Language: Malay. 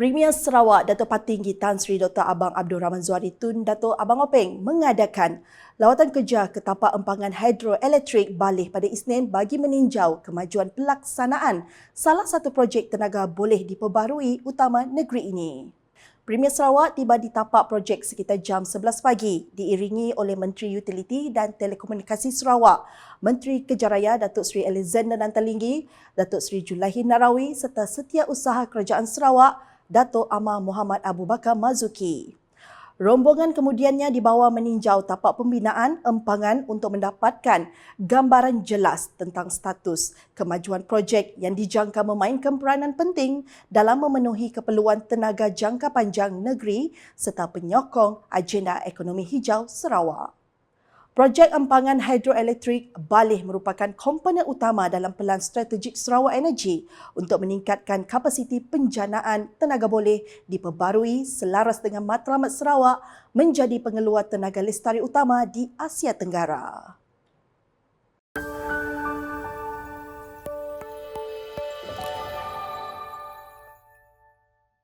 Premier Sarawak Dato' Patinggi Tan Sri Dr. Abang Abdul Rahman Zuari Tun Dato' Abang Openg mengadakan lawatan kerja ke tapak empangan hidroelektrik Balih pada Isnin bagi meninjau kemajuan pelaksanaan salah satu projek tenaga boleh diperbarui utama negeri ini. Premier Sarawak tiba di tapak projek sekitar jam 11 pagi diiringi oleh Menteri Utiliti dan Telekomunikasi Sarawak, Menteri Kejaraya Datuk Seri Alexander Nantalinggi, Datuk Seri Julaihin Narawi serta Setiausaha Kerajaan Sarawak, Datuk Amar Muhammad Abu Bakar Mazuki. Rombongan kemudiannya dibawa meninjau tapak pembinaan empangan untuk mendapatkan gambaran jelas tentang status kemajuan projek yang dijangka memainkan peranan penting dalam memenuhi keperluan tenaga jangka panjang negeri serta penyokong agenda ekonomi hijau Sarawak. Projek empangan hidroelektrik Balih merupakan komponen utama dalam pelan strategik Sarawak Energy untuk meningkatkan kapasiti penjanaan tenaga boleh diperbarui selaras dengan matlamat Sarawak menjadi pengeluar tenaga lestari utama di Asia Tenggara.